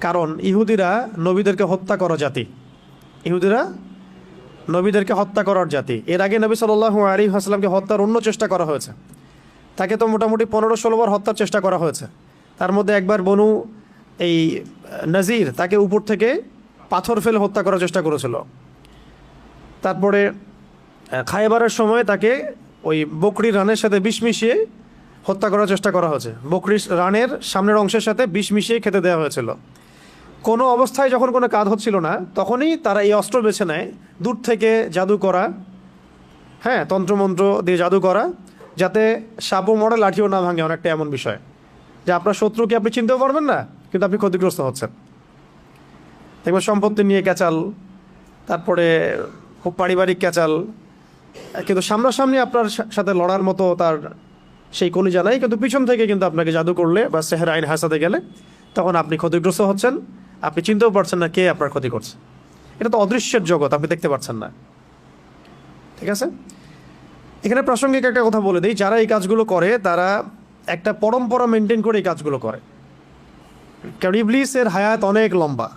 কারণ ইহুদিরা নবীদেরকে হত্যা করা জাতি। ইহুদিরা নবীদেরকে হত্যা করার জাতি। এর আগে নবী সাল্লাহ আলী হাসলামকে হত্যার অন্য চেষ্টা করা হয়েছে। তাকে তো মোটামুটি পনেরো ষোলোবার হত্যার চেষ্টা করা হয়েছে। তার মধ্যে একবার বনু এই নাজির তাকে উপর থেকে পাথর ফেলে হত্যা করার চেষ্টা করেছিল। তারপরে খাইবারের সময় তাকে ওই বকরি রানের সাথে বিষ মিশিয়ে হত্যা করার চেষ্টা করা হয়েছে। বকরি রানের সামনের অংশের সাথে বিষ মিশিয়ে খেতে দেওয়া হয়েছিল। কোনো অবস্থায় যখন কোনো কাজ হচ্ছিল না, তখনই তারা এই অস্ত্র বেছে নেয়। দূর থেকে জাদু করা হ্যাঁ তন্ত্রমন্ত্র দিয়ে জাদু করা, যাতে সাপও মরে, লাঠিও না ভাঙে, অনেকটা এমন বিষয়। যে আপনার শত্রুকে আপনি চিনতেও পারবেন না, কিন্তু আপনি ক্ষতিগ্রস্ত হচ্ছেন। দেখবেন সম্পত্তি নিয়ে ক্যাচাল, তারপরে খুব পারিবারিক ক্যাচাল, কিন্তু সামনাসামনি আপনার সাথে লড়ার মতো তার সেই কলিজা নাই, কিন্তু পিছন থেকে কিন্তু আপনাকে জাদু করলে বা সেহের আইন হাসাতে গেলে, তখন আপনি ক্ষতিগ্রস্ত হচ্ছেন। আপনি চিনতেও পারছেন না কে আপনার ক্ষতি করছে। এটা তো অদৃশ্যের জগৎ, আপনি দেখতে পাচ্ছেন না। ঠিক আছে? এখানে প্রাসঙ্গিক একটা কথা বলে দিই, যারা এই কাজগুলো করে, তারা একটা পরম্পরা মেনটেন করে এই কাজগুলো করে। কারণ ইবলিসের হায়াত অনেক লম্বা।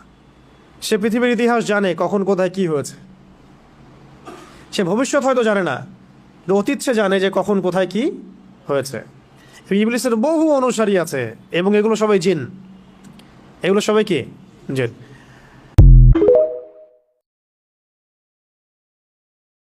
সে পৃথিবীর ইতিহাস জানে কখন, কোথায়, কি হয়েছে। সে ভবিষ্যৎ হয়তো জানে না অতীত সে জানে যে কখন, কোথায়, কি হয়েছে। ইবলিসের বহু অনুসারী আছে, এবং এগুলো সবাই জিন। এগুলো সবাই কি? জিন